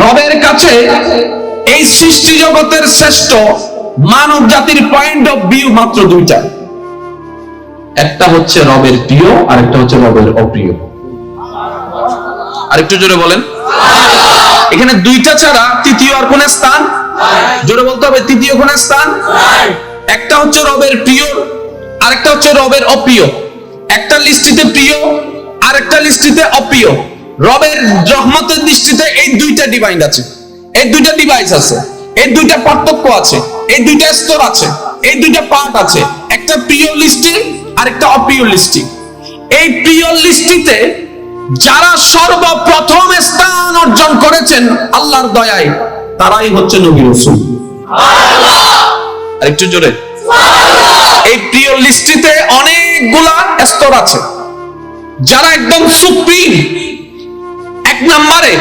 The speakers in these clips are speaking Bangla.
রবের কাছে এই সৃষ্টি জগতের শ্রেষ্ঠ মানব জাতির পয়েন্ট অফ ভিউ মাত্র দুইটা। একটা হচ্ছে রবের প্রিয় আর একটা হচ্ছে রবের অপ্রিয়। আরেকটু জোরে বলেন। এখানে দুইটা ছাড়া তৃতীয় আর কোন স্থান? জোরে বলতে হবে, তৃতীয় কোন স্থান? একটা হচ্ছে রবের প্রিয়, আরেকটা হচ্ছে রবের অপ্রিয়। একটা লিস্টিতে প্রিয়, আরেকটা লিস্টিতে অপ্রিয়। রবের রহমতের দৃষ্টিতে এই দুইটা ডিভাইন আছে। এই দুইটা ডিভাইস আছে, এই দুইটা পার্থক্য আছে, এই দুইটা স্তর আছে, এই দুইটা পার্ট আছে, একটা প্রিয় লিস্টি আর একটা অপ্রিয় লিস্টি এই প্রিয় লিস্টিতে যারা সর্বপ্রথম স্থান অর্জন করেছেন আল্লাহর দয়ায়, তারাই হচ্ছে নবী রসুল। আর একটু জোরে। এই প্রিয় লিস্টিতে অনেকগুলা স্তর আছে, যারা একদম সুপ্রিম এক নম্বরে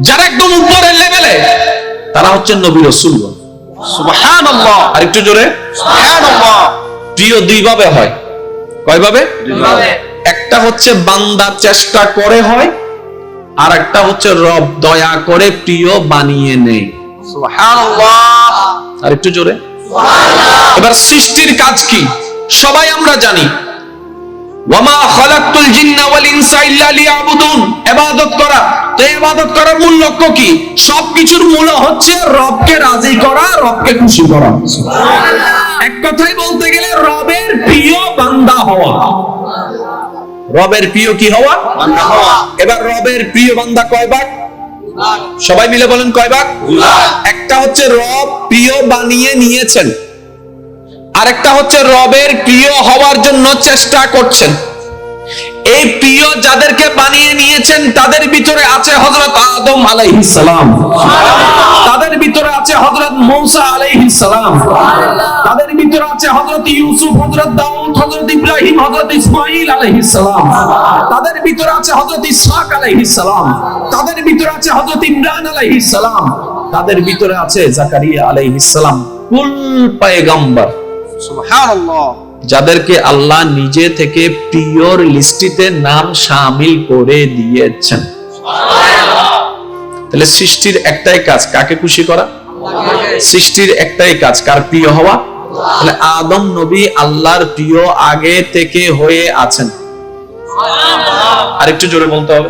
যারা একদম উপরের লেভেলে তারা হচ্ছেন নবী রসুল। সুবহানাল্লাহ। আর একটু জোরে সুবহানাল্লাহ। প্রিয় দুই ভাবে হয়। কয় ভাবে? একটা হচ্ছে বান্দা চেষ্টা করে হয় আর একটা হচ্ছে রব দয়া করে প্রিয় বানিয়ে নেয়। সুবহানাল্লাহ। আর একটু জোরে। এবার সৃষ্টির কাজ কি? সবাই আমরা জানি ওয়ামা খালাকতুল জিন্না ওয়াল ইনসা ইল্লা লিয়াবুদুন। ইবাদত করা। তো ইবাদত করার মূল লক্ষ্য কি? সবকিছুর মূল হচ্ছে রবকে রাজি করা রবকে খুশি করা। এক কথায় বলতে গেলে রবের প্রিয় বান্দা হওয়া। রবের প্রিয় কি হওয়া? বান্দা হওয়া। এবার রবের প্রিয় বান্দা কয় ভাগ? সবাই মিলে বলেন কয় ভাগ। একটা হচ্ছে রব প্রিয় বানিয়ে নিয়েছেন। আরেকটা হচ্ছে রবের প্রিয় হওয়ার জন্য চেষ্টা করছেন। এই প্রিয় যাদেরকে বানিয়ে নিয়েছেন, তাদের ভিতরে আছে হযরত আদম আলাইহিস সালাম। তাদের ভিতরে আছে হযরত মূসা আলাইহিস সালাম। তাদের ভিতরে আছে হযরত ইউসুফ, হযরত দাউদ, হযরত ইব্রাহিম, হযরত ইসমাঈল আলাইহিস সালাম। তাদের ভিতরে আছে হযরত ইসহাক আলাইহিস সালাম। তাদের ভিতরে আছে হযরত ইমরান আলাইহিস সালাম। তাদের ভিতরে আছে জাকারিয়া আলাইহিস সালাম। কুল পয়গম্বর। যাদেরকে আল্লাহ নিজে থেকে পিওর লিস্টিতে নাম সামিল করে দিয়েছেন। তাহলে সৃষ্টির একটাই কাজ কাকে খুশি করা? সৃষ্টির একটাই কাজ কার প্রিয় হওয়া? তাহলে আদম নবী আল্লাহর প্রিয় আগে থেকে হয়ে আছেন। আরেকটু জোরে বলতে হবে।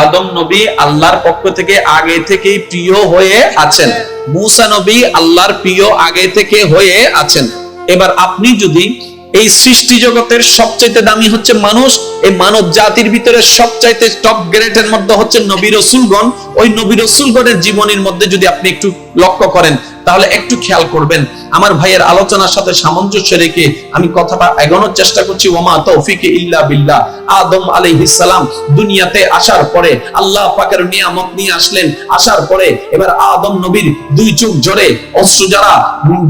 আদম নবী আল্লাহর পক্ষ থেকে আগে থেকেই প্রিয় হয়ে আছেন। মুসা নবী আল্লাহর প্রিয় আগে থেকে হয়ে আছেন। এবার আপনি যদি এই সৃষ্টি জগতের সবচাইতে দামি হচ্ছে মানুষ, এই মানব জাতির ভিতরে সবচাইতে টপ গ্রেডের মধ্যে হচ্ছে নবী রসুলগণ, ওই নবী রসুলগণের জীবনের মধ্যে যদি আপনি একটু লক্ষ্য করেন তাহলে একটু খেয়াল করবেন। আমার ভাইয়ের আলোচনার সাথে সামঞ্জস্য রেখে আমি কথাটা এগোনোর চেষ্টা করছি। ওমা তৌফিকে ইল্লা বিল্লাহ। আদম আলাইহিস সালাম দুনিয়াতে আসার পরে আল্লাহ পাকের নিয়ামত নিয়ে আসলেন। আসার পরে এবার আদম নবীর দুই চোখ জোরে অস্ত্র যারা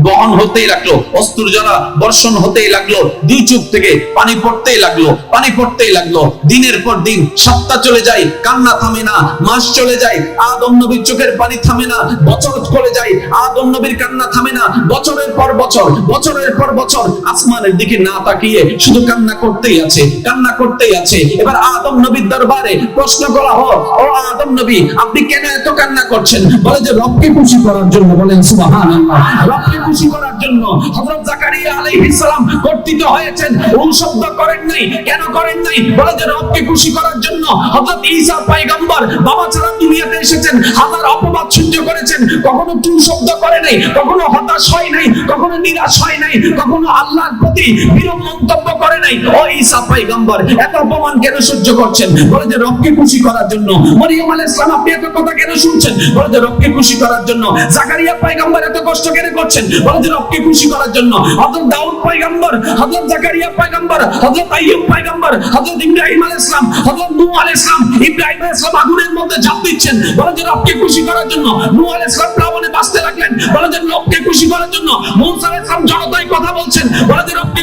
বহন হতেই লাগল অস্ত্র যারা বর্ষণ হতেই লাগল, দুই চোখ থেকে পানি পড়তেই লাগল, পানি পড়তেই লাগল। দিনের পর দিন সপ্তাহ চলে যায়, কান্না থামে না, মাস চলে যায়, আদম নবীর চোখের পানি থামে না, বছর চলে যায়, আদম নবীর কান্না থামে না। বছরের পর বছর, বছরের পর বছর আসমানের দিকে না তাকিয়ে শুধু কান্না করতেই আছে, কান্না করতেই আছে। এবার আদম নবীর দরবারে প্রশ্ন করা হোক, ও আদম নবী, আপনি কেন এত কান্না করছেন? বলে যে, রবকে খুশি করার জন্য, বলেন, সুবহানাল্লাহ। রবকে খুশি করার জন্য হযরত জাকারিয়া আলাইহিস সালাম কর্তৃত হয়েছেন। কোন শব্দ করেন নাই, কেন করেন নাই? বলে যে, রবকে খুশি করার জন্য হযরত ঈসা পয়গম্বর বাবা ছাড়া দুনিয়াতে এসেছেন, হাজার অপবাদ সহ্য করেছেন, কখনো টু শব্দ করে নাই, কখনো হতাশ হয় নাই, কখনো নিরাশ হয় নাই, কখনো আল্লাহর প্রতি বিরূপ মন্তব্য করে নাই। ও ঈসা পয়গম্বর, এত অপমান কেন সহ্য করছেন? বলে যে রবকে খুশি করার জন্য। মরিয়ম আলাইহিস সালাম, আপনি এত কথা কেন শুনছেন? বলে যে রবকে খুশি করার জন্য। জাকারিয়া পয়গম্বর এত কষ্ট কেন করছেন? বলে যে রবকে খুশি করার জন্য। হযরত দাউদ পয়গম্বর, হযরত জাকারিয়া পয়গম্বর, হযরত আইয়ুব পয়গম্বর, হযরত ইব্রাহিম আলাইহিস সালাম, হযরত নূহ আলাইহিস সালাম, ইব্রাহিম আলাইহিস সালাম আগুনের মধ্যে ঝাঁপ দিচ্ছেন। বলে যে রবকে খুশি করার জন্য নূহ আলাইহিস সালাম প্লাবনে বাঁচতে লাগলেন। বলে যে লোককে খুশি করার জন্য মৌসা আলাইহিস জনতায় কথা বলছেন। বলে যে লোককে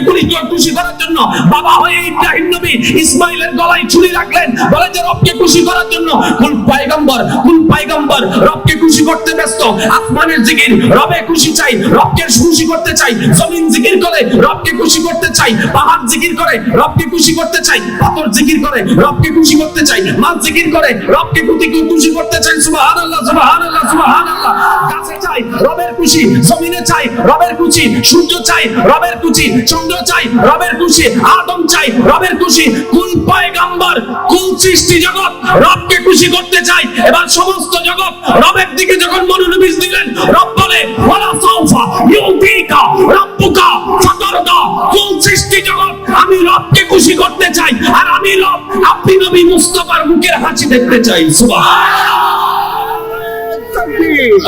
খুশি করার জন্য বাবা হয়ে ইব্রাহিম নবী ইসমাইলের গলায় ছুরি রাখলেন। বলে যে রবকে খুশি করার জন্য কুল পায়গম্বর কুল পায়গম্বর রবকে খুশি করতে ব্যস্ত? আসমানের জিকির, রবে খুশি চাই, রবকে খুশি করতে চাই, জমিন জিকির করে, রবকে খুশি করতে চাই, পাহাড় জিকির করে, রবকে খুশি করতে চাই, পাথর জিকির করে, রবকে খুশি করতে চাই, মাছ জিকির করে, রবকে খুশি করতে চাই, সুবহানাল্লাহ সুবহানাল্লাহ সুবহানাল্লাহ। গাছে চাই রবের খুশি জমিনে চাই রবের খুশি সূর্য চাই রবের খুশি চন্দ্র চাই রবের খুশি আদম চাই রবের খুশি কুল পয়গাম্বর কুল সৃষ্টি জগৎ রবকে খুশি করতে চাই এবার সমস্ত জগৎ রবের দিকে যখন মনোনিবেশ দিলেন, রব বলে, ওয়ালা সাউফা ইউতিকা রাব্বুকা ফাতারদা। কুল সৃষ্টি জগৎ আমি রবকে খুশি করতে চাই? আর আমি রব, আপনি নবী মুস্তাফার মুখের হাসি দেখতে চাই। সুবহানাল্লাহ।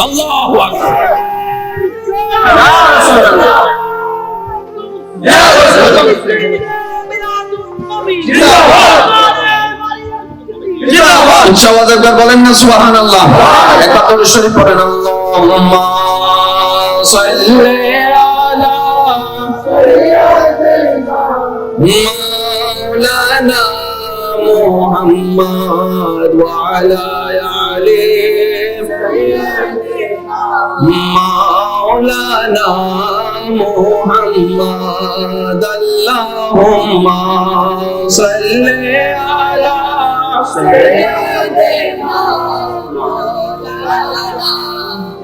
আল্লাহু আকবার। ইনশাআল্লাহ একবার বলেন না সুবহানাল্লাহ। একবার مولانا محمد اللهم صل على سيدنا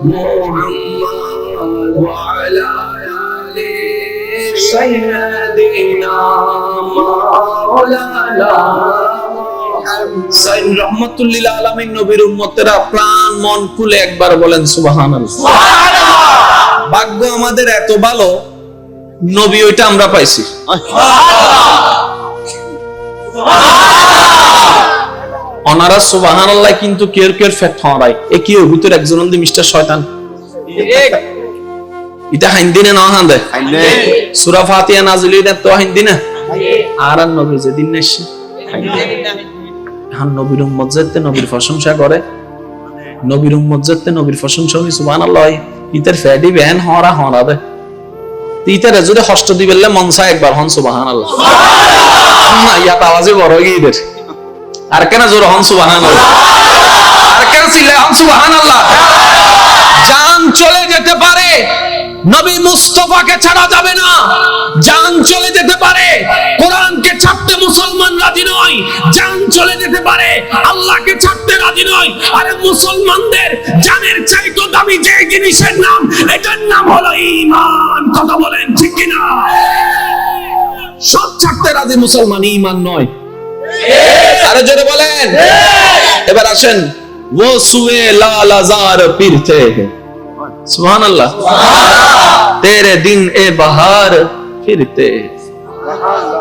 محمد وعلى آل سيدنا مولانا. সাইন রহমতুল্লিল আলামিন নবীর উম্মতেরা প্রাণ মন খুলে একবার বলেন সুবহানাল্লাহ। ভাগ্য আমাদের এত ভালো নবী ওইটা আমরা পাইছি। অনারা সুবহানাল্লাহ কিন্তু কেয়ার কেয়ার ফেট হরাই এ কি ওর ভিতর একজন মিস্টার শয়তান? এটা হাইন্দিনে না হান্দে সূরা নাজিল তো হাইন্দিনে আর আর নবী যেদিন নেছে হান নবীর উম্মত যেতে নবীর প্রশংসা করে। নবীর উম্মত যেতে নবীর প্রশংসা হই সুবহানাল্লাহ, ইতার ফেডি বেন হরা হরা দে। ইতারে যদি হস্ত দিবেলে মন চায় একবার হন সুবহানাল্লাহ। না ইয়াত আওয়াজে বড় গিয়েদের আর কেন জোর হন সুবহানাল্লাহ? আর কেন চিল্লে হন সুবহানাল্লাহ? জান চলে যেতে পারে। নবী মুস্তফাকে ছাড়া যাবে না জান চলে যেতে পারে কোরআনকে ছাড়তে মুসলমান রাজি নয় জান চলে যেতে পারে আল্লাহকে ছাড়তে রাজি নয় আরে মুসলমানদের জানের চাইতো দামি যে জিনিসের নাম এটার নাম হলো ঈমান কথা বলেন ঠিক কিনা সব ছাড়তে রাজি মুসলমান ঈমান নয় আরে জোরে বলেন এবার আসেন वो सुए लाल आजार फिरते हैं सुभान अल्लाह तेरे दिन ए बहार फिरते हैं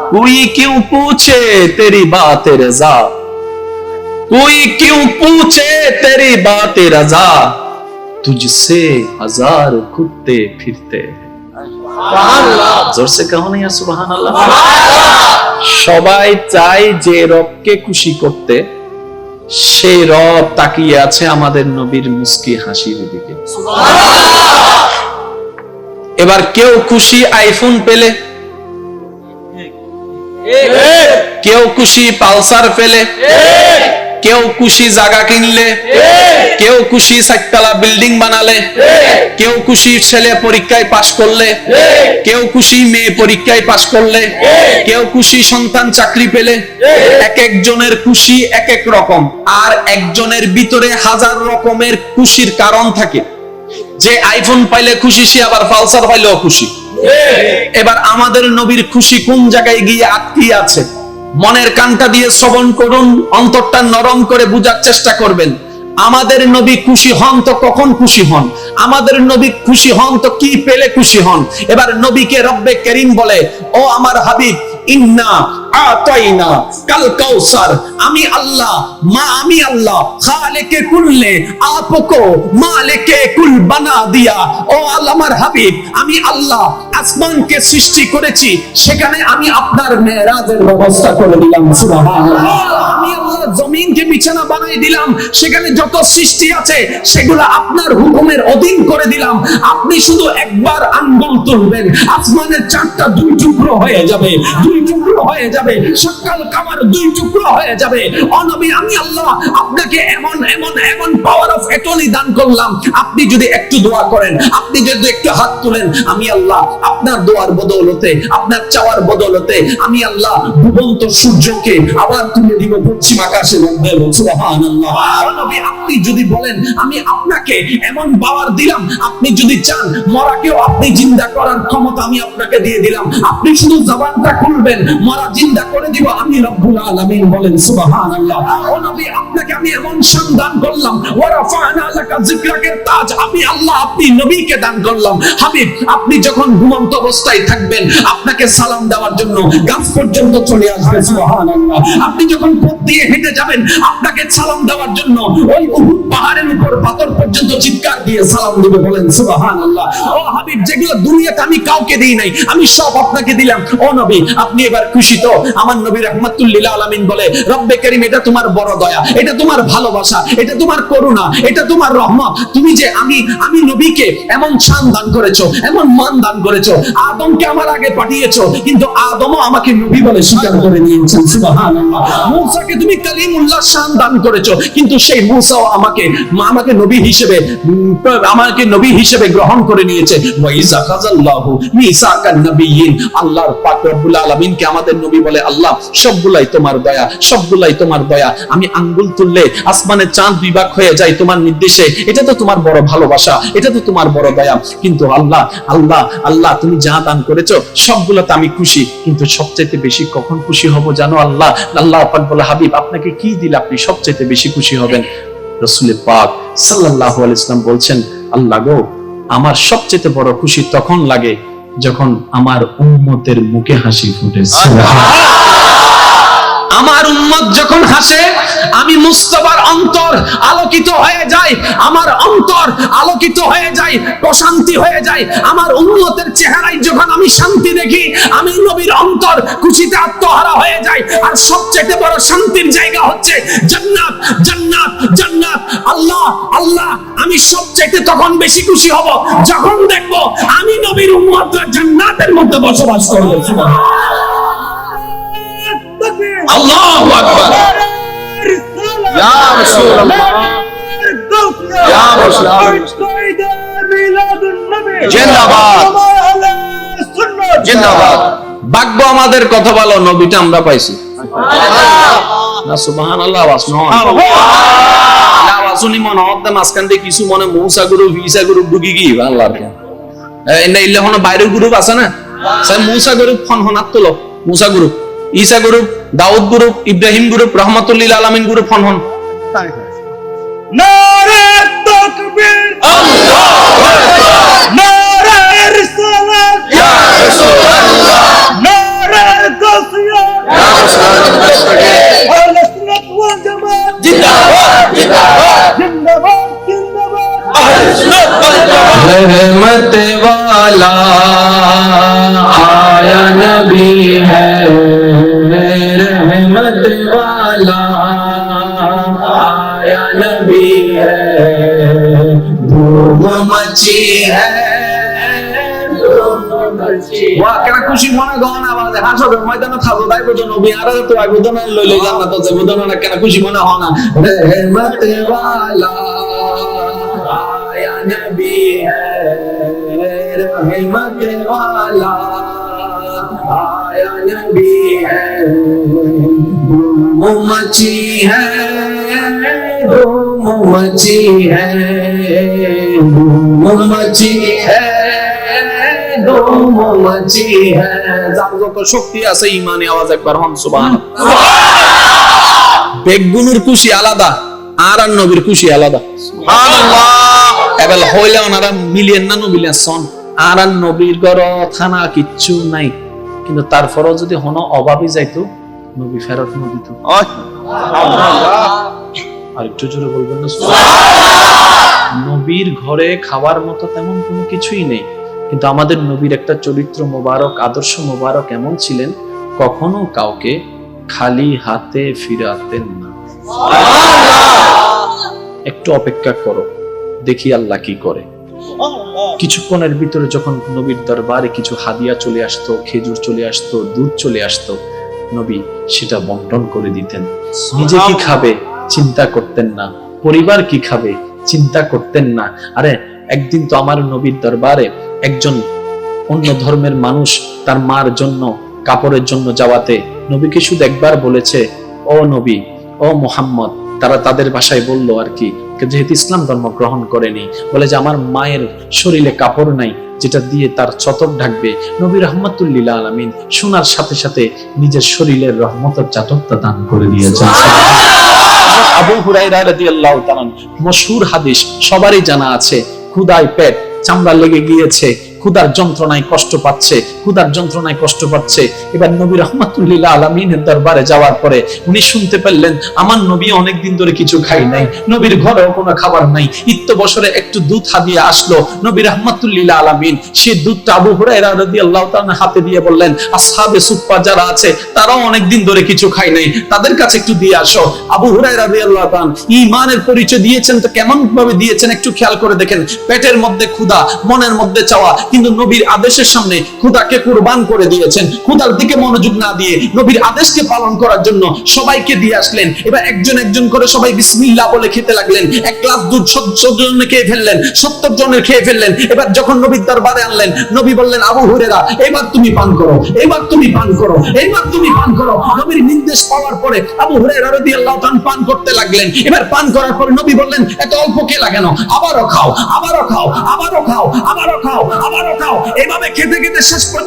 कोई क्यों पूछे तेरी बात रजा कोई क्यों पूछे तेरी बात रजा तुझसे हजार कुत्ते फिरते हैं जोर से कहो ना यार सुबहान আল্লাহ সবাই চায় যে রবকে খুশি করতে সেই রব তাকিয়ে আছে আমাদের নবীর মুস্কি হাসির দিকে। এবার কেউ খুশি আইফোন পেলে? কেউ খুশি পালসার পেলে? কেউ খুশি জায়গা কিনলে কেউ খুশি চারতলা বিল্ডিং বানালে কেউ খুশি ছেলে পরীক্ষায় পাশ করলে কেউ খুশি মেয়ে পরীক্ষায় পাশ করলে কেউ খুশি সন্তান চাকরি পেলে এক একজনের খুশি এক এক রকম। আর একজনের ভিতরে হাজার রকমের খুশির কারণ থাকে। যে আইফোন পাইলে খুশি সে আবার পালসার পাইলেও খুশি। এবার আমাদের নবীর খুশি কোন জায়গায় গিয়ে আটকিয়ে আছে? মনের কানটা দিয়ে শ্রবণ করুন, অন্তরটা নরম করে বুঝার চেষ্টা করবেন। আমাদের নবী খুশি হন তো কখন খুশি হন? আমাদের নবী খুশি হন তো কি পেলে খুশি হন? এবার নবীকে রব্বে করিম বলে, ও আমার হাবিব ইন্না আতাইনা কাল কাউসার। আমি আল্লাহ, মা আমি আল্লাহ। খালেকে কুল্লে আপকো, মালেকে কুল বানা দিয়া। ও আমার হাবিব, আমি আল্লাহ আসমানকে সৃষ্টি করেছি। সেখানে আমি আপনার মেরাজের ব্যবস্থা করে দিলাম, সুবহানাল্লাহ। আমি আল্লাহ জমিনকে বিছানা বানাই দিলাম, সেখানে যত সৃষ্টি আছে, সেগুলো আপনার হুকুমের অধীন করে দিলাম। আপনি শুধু একবার আঙ্গুল তুলবেন, আসমানের চারটা দুই টুকরো হয়ে যাবে, দুই টুকরো হয়ে যাবে, সকাল কামার দুই টুকরো হয়ে যাবে। অনবী আমি আল্লাহ আপনাকে এমন এমন এমন পাওয়ার অফ এটর্নি দান করলাম। আপনি যদি একটু দোয়া করেন, আপনি যদি একটু হাত তুলেন, আমি আল্লাহ আপনার দোয়ার বদৌলতে, আপনার চাওয়ার বদৌলতে, আমি আল্লাহ ডুবন্ত সূর্যকে আবার তুলে দিব পশ্চিম মধ্যে নবী, আপনি যদি বলেন, আমি আপনাকে এমন দিলাম, আপনি যদি চান, মরাকেও আপনি জিন্দা করার ক্ষমতা আমি আপনাকে দিয়ে দিলাম। আপনি শুধু জবানটা খুলবেন, মরা জিন্দা করে দিব, আমি রব্বুল আলামিন বলেন ও নবী, আপনাকে আমি এমন করলাম লাকা তাজ, আমি আল্লাহ, আপনি নবীকে দান করলাম। হাবিব, আপনি যখন ঘুমন্ত অবস্থায় থাকবেন, আপনাকে সালাম দেওয়ার জন্য গাছ পর্যন্ত চলে আসবে আপনি যখন দিয়ে হেঁটে যাবেন, আপনাকে সালাম দেওয়ার জন্য ওই উহুদ পাহাড়ের উপর, পাথর পর্যন্ত চিৎকার দিয়ে সালাম দিবে, বলেন, সুবহানাল্লাহ। ও হাবিব, যেগুলো দুনিয়াতে আমি কাউকে দেই নাই, আমি সব আপনাকে দিলাম। ও নবী, আপনি এবার খুশি তো? আমার নবী রাহমাতুল্লিল আলামিন বলে, রব্বে করিম, এটা তোমার বড় দয়া, এটা তোমার ভালোবাসা, এটা তোমার করুণা, এটা তোমার রহমত। তুমি যে আমি আমি নবীকে এমন শান দান করেছ, এমন মান দান করেছ, আদমকে আমার আগে পাঠিয়েছো, কিন্তু আদমও আমাকে নবী বলে স্বীকার করে নিয়েছেন, সুবহানাল্লাহ। মূসাকে তুমি কালিমুল্লাহ শান দান করেছ। কিন্তু সেই মূসাও আমাকে আমাকে নবী হিসেবে আমাকে নবী হিসেবে গ্রহণ করে নিয়েছে। ওয়াইজা মিসাকান নবিয়িন আল্লাহর পাক রব্বুল আলামিনকে আমাদের নবী বলে, আল্লাহ, সবগুলাই তোমার দয়া, সবগুলাই তোমার দয়া। আমি আঙ্গুল তুললে চাঁদ বিভাগ হয়ে যায় তোমার নির্দেশে। এটা তো তোমার বড় ভালোবাসা, এটা তো তোমার বড় দয়া। কিন্তু আল্লাহ আল্লাহ আল্লাহ, তুমি যা দান করেছ, সবগুলোতে আমি খুশি। কিন্তু সবচাইতে বেশি কখন খুশি হব জানো আল্লাহ? আল্লাহ বলে হাবিব আপনাকে কি দিলে আপনি সবচেয়ে বেশি খুশি হবেন? রসুলের পাক সাল্লাহ ইসলাম বলছেন, আল্লাহ গো, আমার সবচেয়ে বড় খুশি তখন লাগে যখন আমার উম্মতের মুখে হাসি ফুটে। আমার উম্মত যখন হাসে, আমি মুস্তফার অন্তর আলোকিত হয়ে যায় আমার অন্তর আলোকিত হয়ে যায় প্রশান্তি হয়ে যায় আমার উম্মতের চেহারায় যখন আমি শান্তি দেখি, আমি নবীর অন্তর খুশিতে আত্মহারা হয়ে যায় আর সবচেয়ে বড় শান্তির জায়গা হচ্ছে জান্নাত জান্নাত জান্নাত। আল্লাহ আল্লাহ, আমি সবচেয়ে তখন বেশি খুশি হব যখন দেখব আমি নবীর উম্মতরা জান্নাতের মধ্যে বসবাস করবে। আল্লাহু আকবার ইয়া রাসূলুল্লাহ ইয়া রাসূলুল্লাহ জিন্দাবাদ জিন্দাবাদ ভাগ্য আমাদের কথা বলো নবীটা আমরা পাইছি। না সুবহানাল্লাহ আওয়াজ নয় আওয়াজ মনে হতে মাঝখান দিয়ে কিছু মনে মৌসা গুরু ভিসা গুরু ডুগি কি আল্লাহ কেন এনে ইল্লাহন বাইরের গ্রুপ আছে না? স্যার মৌসা গ্রুপ ফোন হনাত তোলো মৌসা গ্রুপ ঈসা গ্রুপ দাউদ গ্রুপ ইব্রাহিম গ্রুপ রহমাতুল্লিল আলমিন গ্রুপ হন হন। ওয়াকেরা খুশি মনে গহন আবাদে হাসবে ময়দানে থাকো তাই বুঝো নবী আর তো আই বুঝো না লইলে জান্নাত আছে বুঝো না কেন খুশি মনে হয় না রহমতে ওয়ালা আয়া নবী রহমতে ওয়ালা আয়া নবী ধুম মচি হ্যায় ধুম মচি হ্যায় ধুম মচি হ্যায় গুম খুশি আলাদা আর আর নবীর খুশি আলাদা এবার হইলে ওনারা মিলিয়েন না সন আর আর নবীর থানা কিচ্ছু নাই কিন্তু তারপরও যদি হন অভাবই যাইতো নবী ফেরত না তো আর একটু জোরে বলবেন না নবীর ঘরে খাওয়ার মতো তেমন কোনো কিছুই নেই। কিন্তু আমাদের নবীর একটা চরিত্র মোবারক আদর্শ মোবারক এমন ছিলেন কখনো কাউকে খালি হাতে ফিরাতেন না। একটু অপেক্ষা করো দেখি আল্লাহ কি করে। কিছুক্ষণের ভিতরে যখন নবীর দরবারে কিছু হাদিয়া চলে আসতো খেজুর চলে আসতো দুধ চলে আসতো নবী সেটা বন্টন করে দিতেন। নিজে কি খাবে? চিন্তা করতেন না। পরিবার কি খাবে? চিন্তা করতেন না। আরে একদিন তো আমার নবীর দরবারে একজন অন্য ধর্মের মানুষ তার মার জন্য কাপড়ের জন্য যাওয়াতে নবীকে শুধু একবার বলেছে ও নবী ও মোহাম্মদ। তারা তাদের ভাষায় বলল আর কি যেহেতু ইসলাম ধর্ম গ্রহণ করেনি বলে যে আমার মায়ের শরীরে কাপড় নাই যেটা দিয়ে তার চতক ঢাকবে। নবী রহমতুল্লিলা আলমিন শোনার সাথে সাথে নিজের শরীরের রহমতের চাদরটা দান করে দিয়েছেন। আবু হুরাইরা রাদিয়াল্লাহু তাআলা মশহুর হাদিস সবারই জানা আছে ক্ষুদায় পেট চামড়া লেগে গিয়েছে ক্ষুধার যন্ত্রণায় কষ্ট পাচ্ছে। ক্ষুদার যন্ত্রণায় কষ্ট পাচ্ছে। এবার নবী রহমাতুল্লিল্লাহ আলমিনের দরবারে যাওয়ার পরে উনি শুনতে পারলেন, আমার নবী অনেক দিন ধরে কিছু খাই নাই। নবীর ঘরেও কোনো খাবার নাই। ইত্য বছরে একটু দুধ হাদিয়ে আসলো। নবী রহমাতুল্লিল্লাহ আলমিন সে দুধটা আবু হুরাইরা রাদিয়াল্লাহু তাআলা হাতে দিয়ে বললেন, আসহাবে সুপ্পা যারা আছে, তারাও অনেক দিন ধরে কিছু খাই নাই। তাদের কাছে একটু দিয়ে আসো। আবু হুরাইরা রাদিয়াল্লাহু তাআলা ঈমানের পরিচয় দিয়েছেন তো কেমন ভাবে দিয়েছেন একটু খেয়াল করে দেখেন। পেটের মধ্যে ক্ষুধা, মনের মধ্যে চাওয়া, কিন্তু নবীর আদেশের সামনে ক্ষুধাকে কুরবান করে দিয়েছেন। ক্ষুধার দিকে মনোযোগ না দিয়ে নবীর আদেশকে পালন করার জন্য সবাইকে দিয়ে আসলেন। এবার একজন একজন করে সবাই বিসমিল্লাহ বলে খেতে লাগলেন। এক গ্লাস দুধ সত্তর জনের খেয়ে ফেললেন, সত্তর জনের খেয়ে ফেললেন। এবার যখন নবীর দরবারে আনলেন, নবী বললেন, আবু হুরেরা এবার তুমি পান করো, এবার তুমি পান করো, এবার তুমি পান করো। নবীর নির্দেশ পাওয়ার পরে আবু হুরেরা রাদিয়াল্লাহু তাআলা পান করতে লাগলেন। এবার পান করার পরে নবী বললেন, এত অল্প কে লাগানো আবারও খাও আবারও খাও আবারও খাও আবারও খাও আবারও খাও। এভাবে খেতে খেতে শেষ পর্যন্ত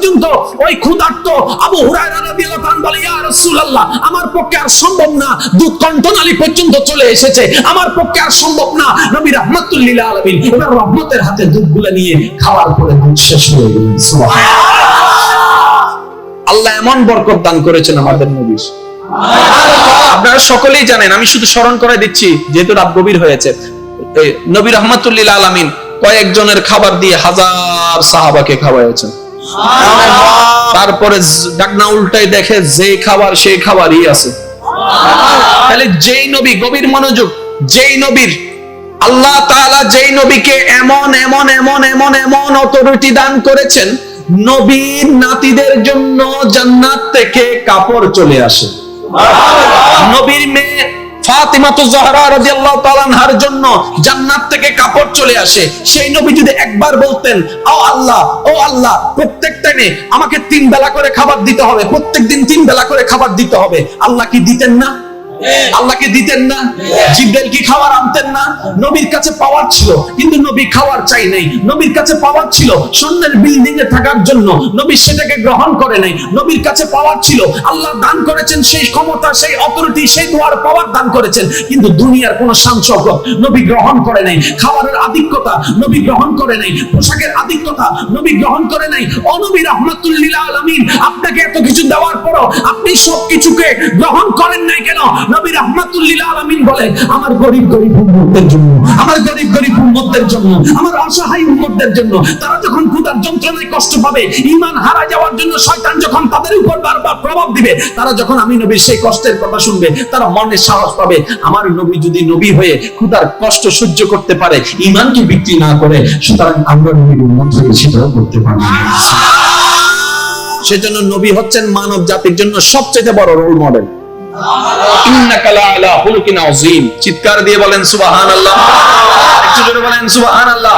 ওই ক্ষুধার্ত আবু হুরায়রা রাদিয়াল্লাহু বলে, ইয়া রাসূলুল্লাহ, আমার পক্ষে আর সম্ভব না। দুধ কণ্ঠনালী পর্যন্ত চলে এসেছে। আমার পক্ষে আর সম্ভব না। নবী রাহমাতুল লিল আলামিন এবার রহমতের হাতে দুধগুলো নিয়ে খাওয়ার পরে দুধ শেষ হয়ে গেল। আল্লাহ এমন বরকত দান করেছেন আমাদের নবী আপনারা সকলেই জানেন, আমি শুধু স্মরণ করে দিচ্ছি, যেহেতু রাত গভীর হয়েছে নবী রহমাতুল্লিল আলামিন কয়েকজনের খাবার দিয়ে হাজার সাহাবাকে খাওয়াইছেন তারপরে ডাকনা উল্টাই দেখে যে খাবার সেই খাবারই আছে। তাহলে যেই নবী গভীর মনোযোগ যেই নবীর আল্লাহ তাআলা যেই নবীকে এমন এমন এমন এমন এমন অথরিটি দান করেছেন নবীর নাতিদের জন্য জান্নাত থেকে কাপড় চলে আসে। নবীর মেয়ে জন্য জান্নাত থেকে কাপড় চলে আসে। সেই একবার বলতেন, ও আল্লাহ প্রত্যেক টাইমে আমাকে তিন বেলা করে খাবার দিতে হবে তিন বেলা করে খাবার দিতে হবে, আল্লাহ কি দিতেন না? আল্লাহকে দিতেন না জিব্রাইল কি খাবার আনতেন না, নবীর কাছে পাওয়ার ছিল, কিন্তু নবী খাওয়ার চাই নাই। নবীর কাছে পাওয়ার ছিল স্বর্ণের বিল্ডিং এ থাকার জন্য, নবী সেটাকে গ্রহণ করে নাই। নবীর কাছে পাওয়ার ছিল, আল্লাহ দান করেছেন সেই ক্ষমতা, সেই অথরিটি সেই দোয়ার পাওয়ার দান করেছেন, কিন্তু দুনিয়ার কোন শান নবী গ্রহণ করে নাই। খাবারের আধিক্যতা নবী গ্রহণ করে নাই। পোশাকের আধিক্যতা নবী গ্রহণ করে নাই। অনবী রহমাতুল্লিল আলামিন, আপনাকে এত কিছু দেওয়ার পরও আপনি সব কিছুকে গ্রহণ করেন নাই কেন? নবী রহমাতুল্লিল আলামিন বলে আমার গরিব গরিব উম্মতের জন্য, আমার গরিব গরিব উম্মতের জন্য, আমার অসহায় উম্মতের জন্য, তারা যখন ক্ষুধার যন্ত্রণায় কষ্ট পাবে, ঈমান হারা যাওয়ার জন্য শয়তান যখন তাদের উপর বারবার প্রভাব দিবে, তারা যখন আমি নবীর সেই কষ্টের কথা শুনবে, তারা মনে সাহস পাবে। আমার নবী যদি নবী হয়ে ক্ষুধার কষ্ট সহ্য করতে পারে, ঈমানকে বিক্রি না করে, সুতরাং আমরা নবীর উম্মত হয়ে সেটাও করতে পারি সেজন্য নবী হচ্ছেন মানব জাতির জন্য সবচেয়ে বড় রোল মডেল চিৎকার দিয়ে বলেন সুবহানাল্লাহ। একটু জোরে বলেন সুবহানাল্লাহ।